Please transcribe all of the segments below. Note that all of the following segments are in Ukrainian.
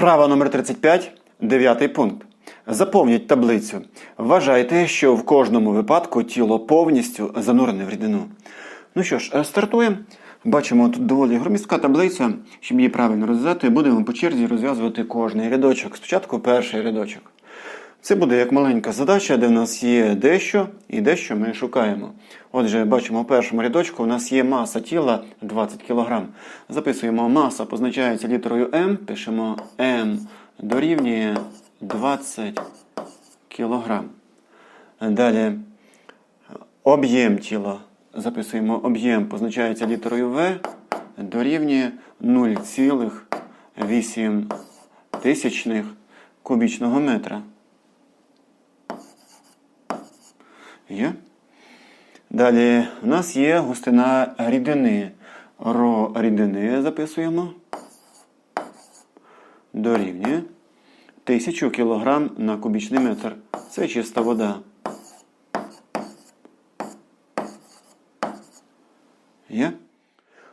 Вправа номер 35, дев'ятий пункт. Заповніть таблицю. Вважайте, що в кожному випадку тіло повністю занурене в рідину. Ну що ж, е, стартуємо. Бачимо тут доволі громістка таблиця. Щоб її правильно розв'язати, будемо по черзі розв'язувати кожний рядочок. Спочатку перший рядочок. Це буде як маленька задача, де в нас є дещо і дещо ми шукаємо. Отже, бачимо, у першому рядочку у нас є маса тіла 20 кг. Записуємо маса, позначається літерою М, пишемо М дорівнює 20 кг. Далі об'єм тіла. Записуємо об'єм, позначається літерою В, дорівнює 0,8 тисячних кубічного метра. Є. Далі у нас є густина рідини. Ро рідини записуємо. Дорівнює 1000 кг на кубічний метр. Це чиста вода. Є?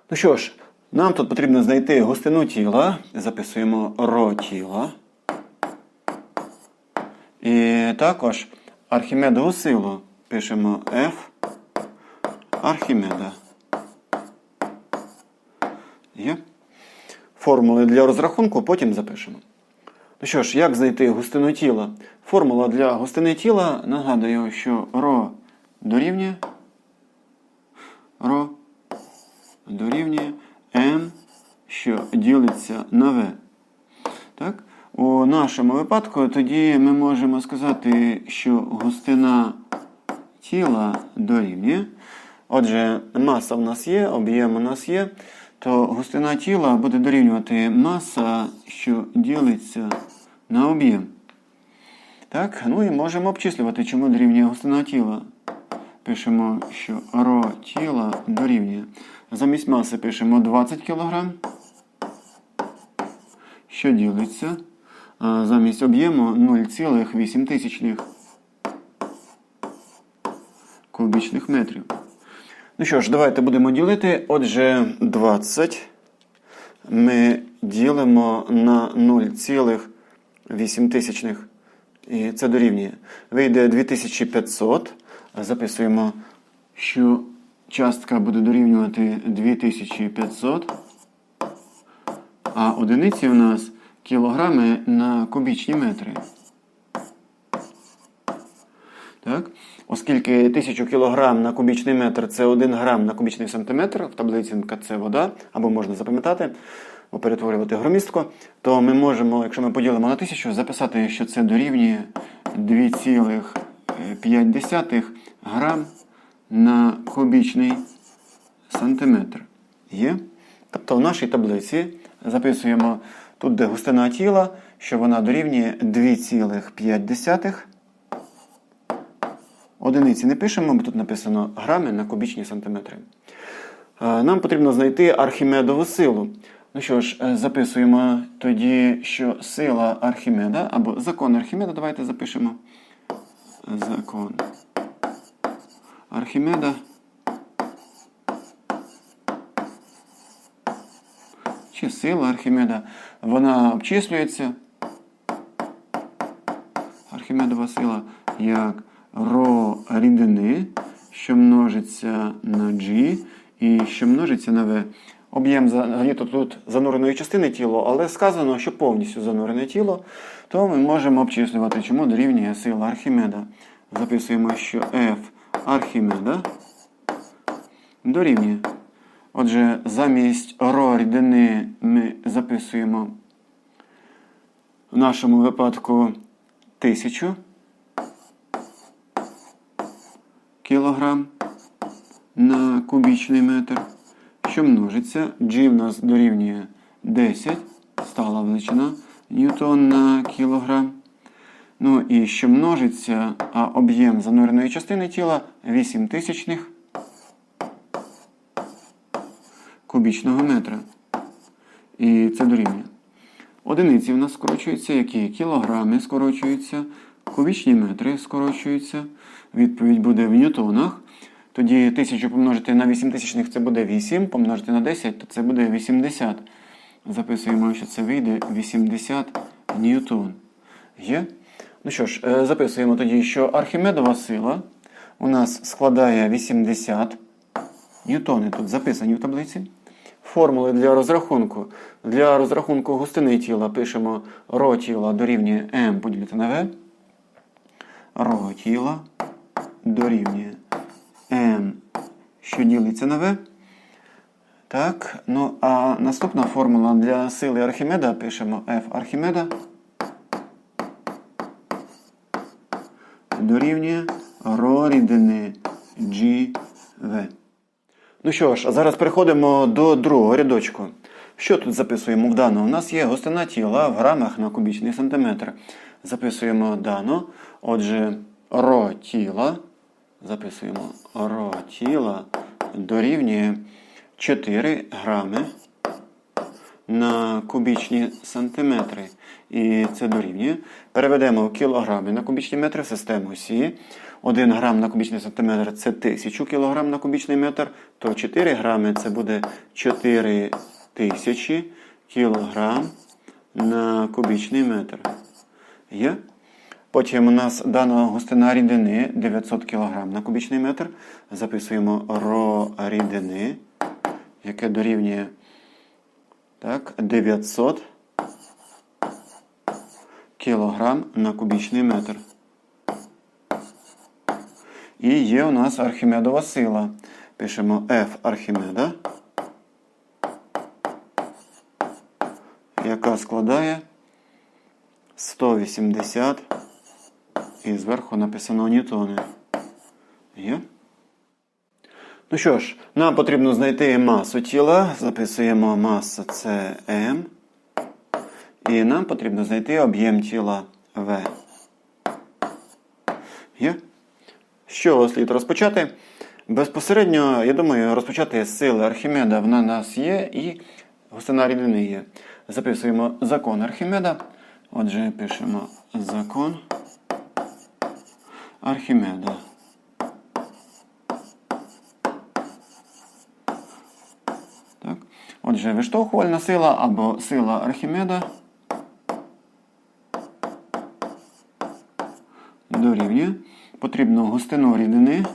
Ну що ж, нам тут потрібно знайти густину тіла. Записуємо ро тіла. І також Архімедову силу. Пишемо F Архімеда. Є. Формули для розрахунку потім запишемо. Ну що ж, як знайти густину тіла? Формула для густини тіла нагадую, що ро дорівнює ро дорівнює М, що ділиться на В. Так? У нашому випадку тоді ми можемо сказати, що густина тіла дорівнює. Отже, маса в нас є, об'єм у нас є, то густина тіла буде дорівнювати маса, що ділиться на об'єм. Так, ну і можемо обчислювати, чому дорівнює густина тіла. Пишемо, що ро тіла дорівнює. Замість маси пишемо 20 кг, що ділиться. Замість об'єму 0,8 тисячних кубічних метрів. Ну що ж, давайте будемо ділити. Отже, 20 ми ділимо на 0,8. І це дорівнює. Вийде 2500. Записуємо, що частка буде дорівнювати 2500. А одиниці у нас кілограми на кубічні метри. Так? Оскільки 1000 кг на кубічний метр це 1 грам на кубічний сантиметр, в таблиці це вода, або можна запам'ятати, перетворювати громістко, то ми можемо, якщо ми поділимо на 1000, записати, що це дорівнює 2,5 грам на кубічний сантиметр. Є? Тобто в нашій таблиці записуємо тут, де густина тіла, що вона дорівнює 2,5. Одиниці не пишемо, бо тут написано грами на кубічні сантиметри. Е, Нам потрібно знайти Архімедову силу. Ну що ж, е, записуємо тоді, що сила Архімеда, або закон Архімеда, давайте запишемо. Закон Архімеда. Чи сила Архімеда, вона обчислюється. Архімедова сила як ро рідини, що множиться на G і що множиться на V. Об'єм взагалі-то тут зануреної частини тіла, але сказано, що повністю занурене тіло, то ми можемо обчислювати, чому дорівнює сила Архімеда. Записуємо, що F Архімеда дорівнює. Отже, замість ро рідини ми записуємо в нашому випадку 1000 кілограм на кубічний метр, що множиться. G в нас дорівнює 10, стала величина ньютон на кілограм. Ну і що множиться, а об'єм зануреної частини тіла 8 тисячних кубічного метра. І це дорівнює. Одиниці в нас скорочуються, які кілограми скорочуються, кубічні метри скорочуються. Відповідь буде в ньютонах. Тоді 1000 помножити на 8 тисячних це буде 8, помножити на 10, то це буде 80. Записуємо, що це вийде 80 ньютон. Є? Ну що ж, е, записуємо тоді, що Архімедова сила у нас складає 80 ньютони. Тут записані в таблиці. Формули для розрахунку. Для розрахунку густини тіла пишемо ро тіла дорівнює М поділити на В. Ро тіла дорівнює М, що ділиться на В. Так, ну а наступна формула для сили Архімеда пишемо F Архімеда дорівнює ро рідини GV. Ну що ж, зараз переходимо до другого рядочку. Що тут записуємо в дано? У нас є густина тіла в грамах на кубічний сантиметр. Записуємо дано. Отже, ро тіла. Записуємо ро тіла дорівнює 4 грами на кубічні сантиметри. І це дорівнює. Переведемо в кілограми на кубічні метри в систему Сі. 1 грам на кубічний сантиметр це 1000 кілограм на кубічний метр, то 4 грами це буде 4 тисячі кілограм на кубічний метр. Є? Потім у нас дана густина рідини 900 кг на кубічний метр. Записуємо ро рідини, яке дорівнює так, 900 кг на кубічний метр. І є у нас Архімедова сила. Пишемо F Архімеда, яка складає 180 і зверху написано ньютони. Є? Ну що ж, нам потрібно знайти масу тіла. Записуємо маса це М. І нам потрібно знайти об'єм тіла В. Є? Чого слід розпочати? Безпосередньо, я думаю, розпочати з сили Архімеда вона у нас є і густина рідини є. Записуємо закон Архімеда. Отже, пишемо закон Архімеда. Так. Отже, виштовхувальна сила або сила Архімеда дорівнює. Потрібно густину рідини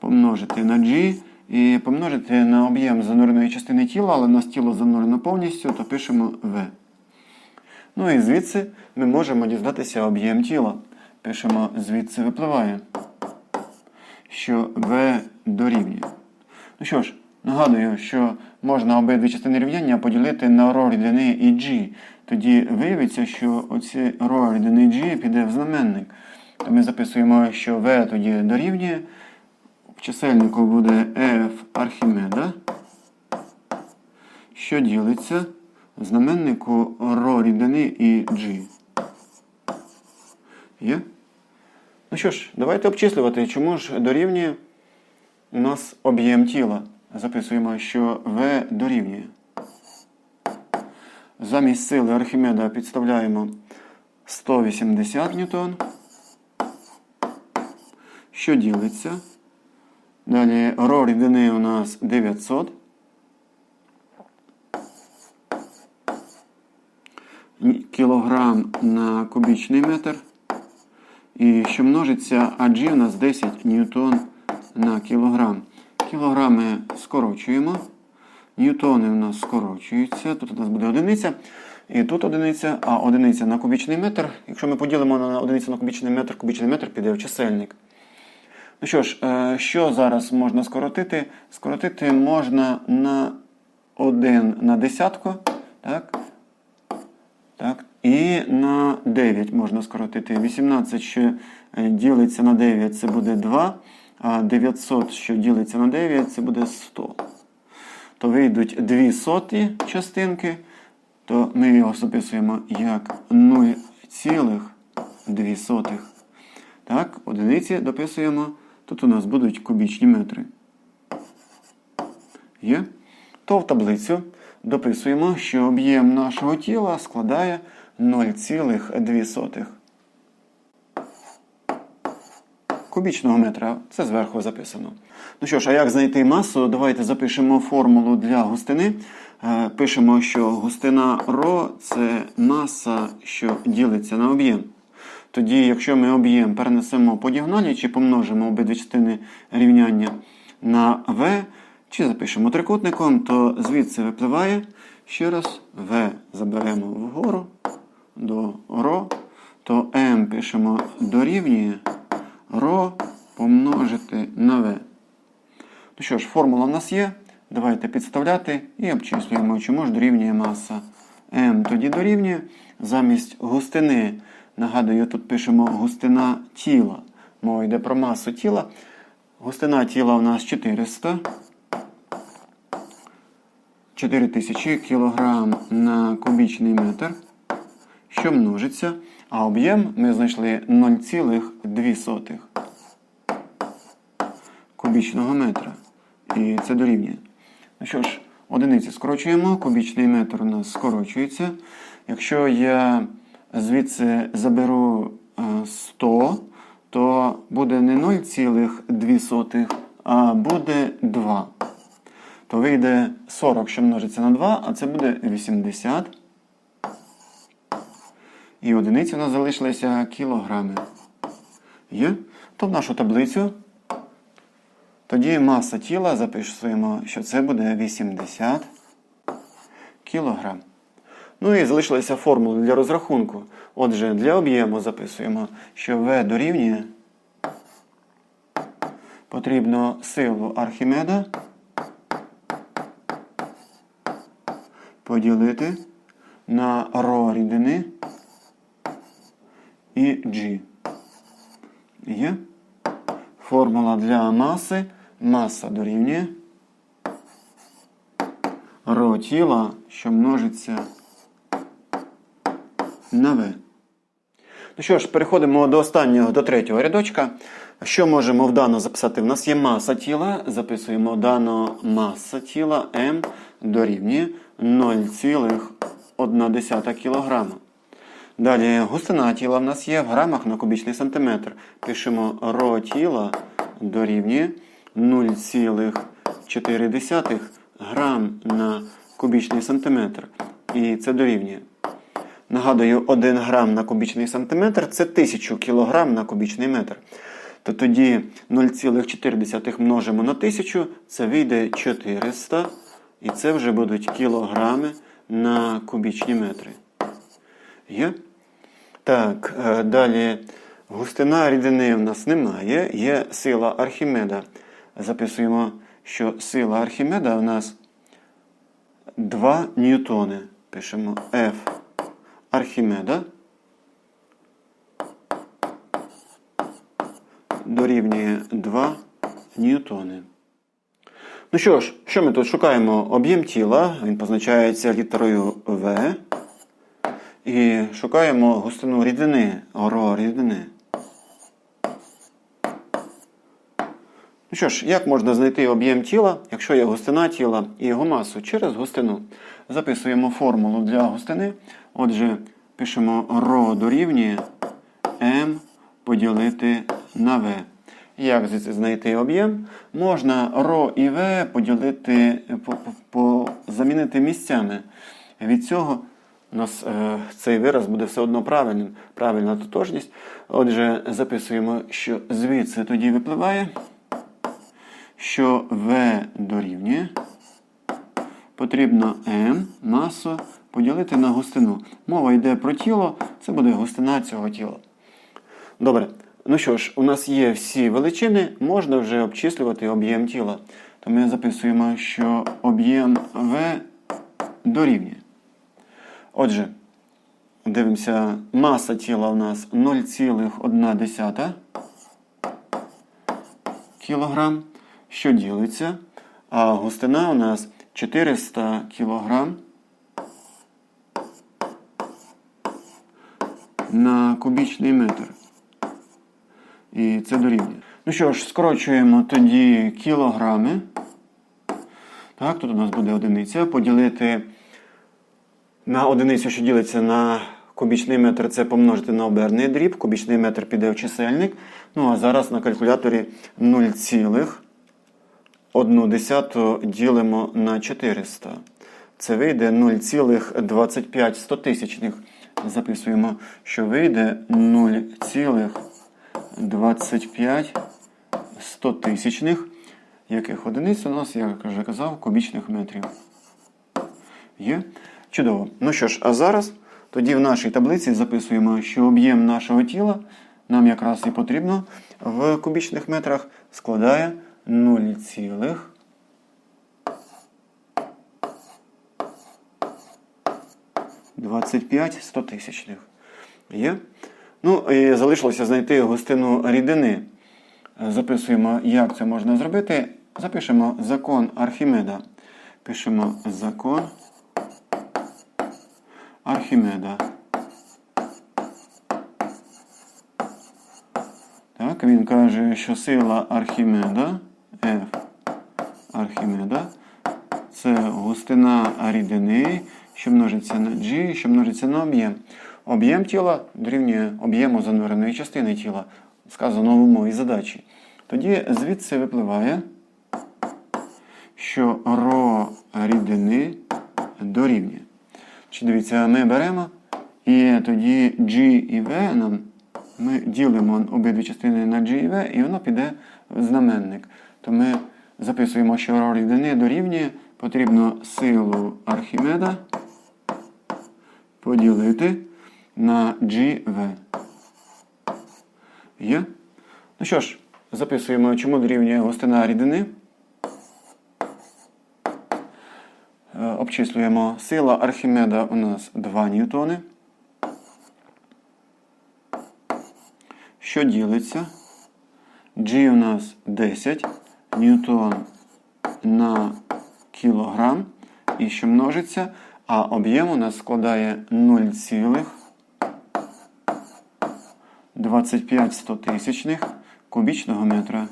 помножити на G і помножити на об'єм зануреної частини тіла, але у нас тіло занурено повністю, то пишемо V. Ну і звідси ми можемо дізнатися об'єм тіла. Пишемо, звідси випливає, що V дорівнює. Ну що ж, нагадую, що можна обидві частини рівняння поділити на ро рідини і G. Тоді виявиться, що оці ро рідини G піде в знаменник. То ми записуємо, що V тоді дорівнює. В чисельнику буде F Архімеда, що ділиться в знаменнику ро рідини і G. Є? Ну що ж, давайте обчислювати, чому ж дорівнює у нас об'єм тіла. Записуємо, що V дорівнює. Замість сили Архімеда підставляємо 180 ньютон, що ділиться. Далі ро рідини у нас 900. Кілограм на кубічний метр. І що множиться, а G у нас 10 ньютон на кілограм. Кілограми скорочуємо. Ньютони у нас скорочуються. Тут у нас буде одиниця. І тут одиниця, а одиниця на кубічний метр. Якщо ми поділимо на одиницю на кубічний метр, кубічний метр піде в чисельник. Ну що ж, е, що зараз можна скоротити? Скоротити можна на 1 на десятку. Так? Так. І на 9 можна скоротити. 18, що е, ділиться на 9, це буде 2. А 900, що ділиться на 9, це буде 100. То вийдуть 2 соті частинки, то ми його записуємо як 0,2. Так, одиниці дописуємо. Тут у нас будуть кубічні метри. Є? То в таблицю дописуємо, що об'єм нашого тіла складає 0,2 кубічного метра. Це зверху записано. Ну що ж, а як знайти масу? Давайте запишемо формулу для густини. е, пишемо, що густина ро це маса, що ділиться на об'єм. Тоді, якщо ми об'єм перенесемо по діагоналі чи помножимо обидві частини рівняння на v, чи запишемо трикутником, то звідси випливає ще раз v заберемо вгору до ро, то m пишемо дорівнює ро помножити на v. Ну що ж, формула в нас є. Давайте підставляти і обчислюємо, чому ж дорівнює маса. m тоді дорівнює. Замість густини, нагадую, тут пишемо густина тіла. Мова йде про масу тіла. Густина тіла у нас 400. 4000 кг на кубічний метр, що множиться, а об'єм ми знайшли 0,2 кубічного метра. І це дорівнює. Ну що ж, одиниці скорочуємо, кубічний метр у нас скорочується. Якщо я звідси заберу е, 100, то буде не 0,2, а буде 2. То вийде 40, що множиться на 2, а це буде 80. І одиниці у нас залишилися кілограми. Є? То в нашу таблицю. Тоді маса тіла записуємо, що це буде 80 кілограм. Ну і залишилися формули для розрахунку. Отже, для об'єму записуємо, що V дорівнює. Потрібно силу Архімеда поділити на ро рідини і G. Є. Формула для маси. Маса дорівнює ро тіла, що множиться на В. Ну що ж, переходимо до останнього, до третього рядочка. Що можемо вдано записати? У нас є маса тіла. Записуємо дано маса тіла М дорівнює 0,1 кг. Далі густина тіла в нас є в грамах на кубічний сантиметр. Пишемо ро тіла дорівнює 0,4 грам на кубічний сантиметр. І це дорівнює. Нагадую, 1 грам на кубічний сантиметр це 1000 кілограм на кубічний метр. То тоді 0,4 множимо на 1000, це вийде 400. І це вже будуть кілограми на кубічні метри. Є? Так, е, далі густина рідини в нас немає. Є сила Архімеда. Записуємо, що сила Архімеда у нас 2 ньютони. Пишемо F Архімеда. Дорівнює 2 ньютони. Ну що ж, що ми тут шукаємо? Об'єм тіла, він позначається літерою В. І шукаємо густину рідини, ро рідини. Ну що ж, як можна знайти об'єм тіла, якщо є густина тіла і його масу через густину? Записуємо формулу для густини. Отже, пишемо ро дорівнює М поділити на В. Як знайти об'єм? Можна ро і В поділити, по, по, по, замінити місцями. Від цього у нас е, цей вираз буде все одно правильним. Правильна тотожність. Отже, записуємо, що звідси тоді випливає, що В дорівнює. Потрібно М масу поділити на густину. Мова йде про тіло, це буде густина цього тіла. Добре. Ну що ж, у нас є всі величини, можна вже обчислювати об'єм тіла. То ми записуємо, що об'єм В дорівнює. Отже, дивимося, маса тіла у нас 0,1 кг, що ділиться, а густина у нас 400 кг на кубічний метр. І це дорівнює. Ну що ж, скорочуємо тоді кілограми. Так, тут у нас буде одиниця. Поділити на одиницю, що ділиться на кубічний метр, це помножити на оберний дріб. Кубічний метр піде в чисельник. Ну а зараз на калькуляторі 0,1 ділимо на 400. це вийде 0,25. Записуємо, що вийде 0,25 стотисячних. Яких одиниць у нас, як вже казав, кубічних метрів. Є? Чудово. Ну що ж, а зараз тоді в нашій таблиці записуємо, що об'єм нашого тіла нам якраз і потрібно в кубічних метрах складає 0, 25 стотисячних. Є? Ну, і залишилося знайти густину рідини. Записуємо, як це можна зробити. Запишемо закон Архімеда. Пишемо закон Архімеда. Так, він каже, що сила Архімеда F Архімеда це густина рідини, що множиться на G, що множиться на об'єм. Об'єм тіла дорівнює об'єму зануреної частини тіла, сказано в умові задачі. Тоді звідси випливає, що ро рідини дорівнює. Чи дивіться, ми беремо і тоді G і V нам ми ділимо обидві частини на G і V, і воно піде в знаменник. То ми записуємо, що ро рідини дорівнює, потрібно силу Архімеда поділити на GV. Є? Ну що ж, записуємо, чому дорівнює густина рідини. Е, Обчислюємо сила Архімеда у нас 2 ньютони. Що ділиться? G у нас 10 ньютон на кілограм. І що множиться, а об'єм у нас складає 0,25 стотисячних кубічного метра.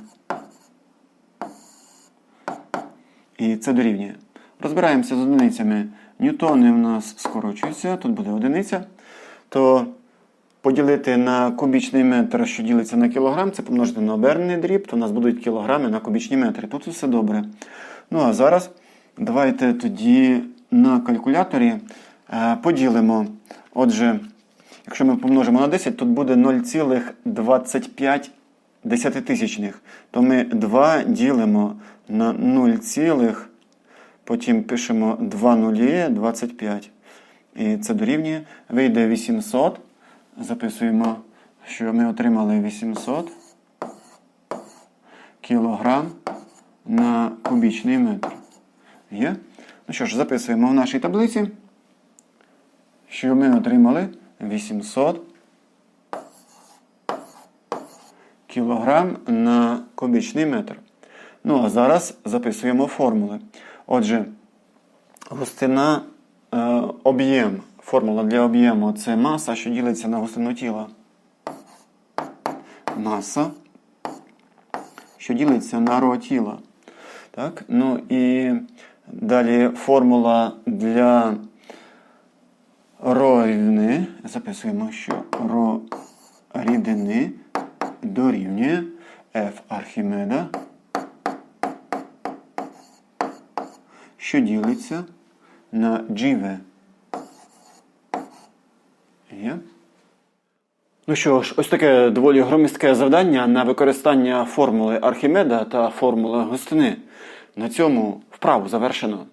І це дорівнює. Розбираємося з одиницями. Ньютони в нас скорочуються, тут буде одиниця. То поділити на кубічний метр, що ділиться на кілограм, це помножити на обернений дріб, то у нас будуть кілограми на кубічні метри. Тут все добре. Ну а зараз давайте тоді на калькуляторі е, поділимо. Отже, якщо ми помножимо на 10, тут буде 0,25 десятитисячних. То ми 2 ділимо на 0, потім пишемо 2 нулі 25. І це дорівнює. Вийде 800. Записуємо, що ми отримали 800 кілограм на кубічний метр. Є? Ну що ж, записуємо в нашій таблиці, що ми отримали 800 кілограм на кубічний метр. Ну, а зараз записуємо формули. Отже, густина е, об'єм. Формула для об'єму це маса, що ділиться на густину тіла. Маса, що ділиться на ро тіла. Так? Ну і далі формула для рідини. Записуємо, що ро рідини дорівнює F Архімеда, що ділиться на GV. Є? Ну що ж, ось таке доволі громістке завдання на використання формули Архімеда та формули густини. На цьому вправу завершено.